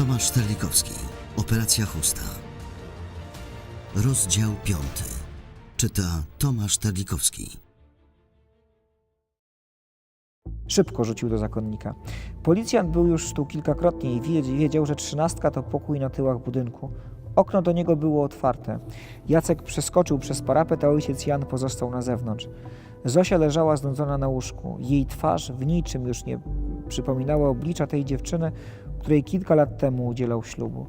Tomasz Terlikowski. Operacja Chusta. Rozdział piąty. Czyta Tomasz Terlikowski. Szybko rzucił do zakonnika. Policjant był już tu kilkakrotnie i wiedz- wiedział, że trzynastka to pokój na tyłach budynku. Okno do niego było otwarte. Jacek przeskoczył przez parapet, a ojciec Jan pozostał na zewnątrz. Zosia leżała znudzona na łóżku. Jej twarz w niczym już nie przypominała oblicza tej dziewczyny, której kilka lat temu udzielał ślubu.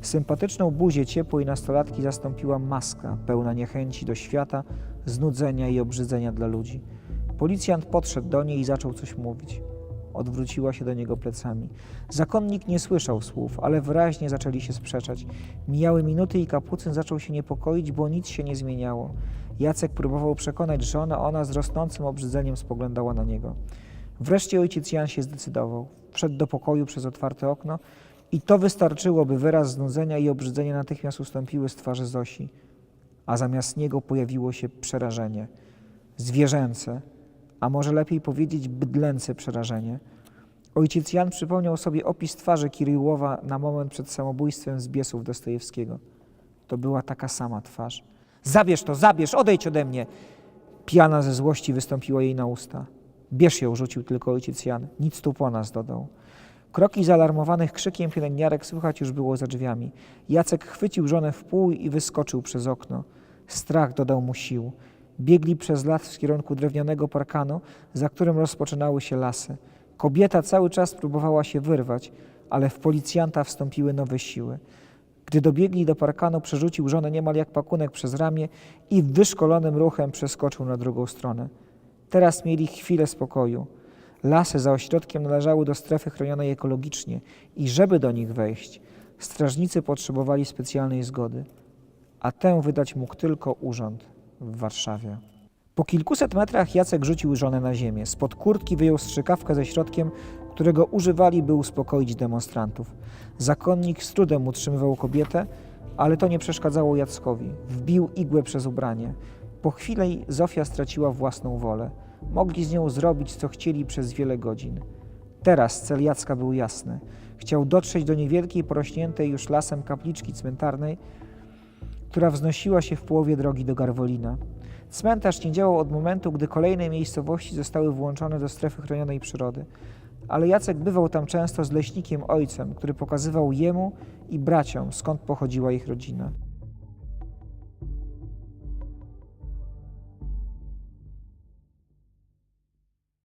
Sympatyczną buzię ciepłej nastolatki zastąpiła maska, pełna niechęci do świata, znudzenia i obrzydzenia dla ludzi. Policjant podszedł do niej i zaczął coś mówić. Odwróciła się do niego plecami. Zakonnik nie słyszał słów, ale wyraźnie zaczęli się sprzeczać. Mijały minuty i kapucyn zaczął się niepokoić, bo nic się nie zmieniało. Jacek próbował przekonać żonę, ona z rosnącym obrzydzeniem spoglądała na niego. Wreszcie ojciec Jan się zdecydował. Wszedł do pokoju przez otwarte okno i to wystarczyło, by wyraz znudzenia i obrzydzenia natychmiast ustąpiły z twarzy Zosi, a zamiast niego pojawiło się przerażenie. Zwierzęce, a może lepiej powiedzieć bydlęce przerażenie. Ojciec Jan przypomniał sobie opis twarzy Kiryłowa na moment przed samobójstwem z Biesów Dostojewskiego. To była taka sama twarz. Zabierz to, zabierz, odejdź ode mnie! Piana ze złości wystąpiła jej na usta. Bierz ją, rzucił tylko ojciec Jan. Nic tu po nas, dodał. Kroki zaalarmowanych krzykiem pielęgniarek słychać już było za drzwiami. Jacek chwycił żonę w pół i wyskoczył przez okno. Strach dodał mu sił. Biegli przez las w kierunku drewnianego parkanu, za którym rozpoczynały się lasy. Kobieta cały czas próbowała się wyrwać, ale w policjanta wstąpiły nowe siły. Gdy dobiegli do parkanu, przerzucił żonę niemal jak pakunek przez ramię i wyszkolonym ruchem przeskoczył na drugą stronę. Teraz mieli chwilę spokoju. Lasy za ośrodkiem należały do strefy chronionej ekologicznie i żeby do nich wejść, strażnicy potrzebowali specjalnej zgody, a tę wydać mógł tylko urząd w Warszawie. Po kilkuset metrach Jacek rzucił żonę na ziemię. Spod kurtki wyjął strzykawkę ze środkiem, którego używali, by uspokoić demonstrantów. Zakonnik z trudem utrzymywał kobietę, ale to nie przeszkadzało Jackowi. Wbił igłę przez ubranie. Po chwili Zofia straciła własną wolę. Mogli z nią zrobić, co chcieli przez wiele godzin. Teraz cel Jacka był jasny. Chciał dotrzeć do niewielkiej, porośniętej już lasem kapliczki cmentarnej, która wznosiła się w połowie drogi do Garwolina. Cmentarz nie działał od momentu, gdy kolejne miejscowości zostały włączone do strefy chronionej przyrody. Ale Jacek bywał tam często z leśnikiem ojcem, który pokazywał jemu i braciom, skąd pochodziła ich rodzina.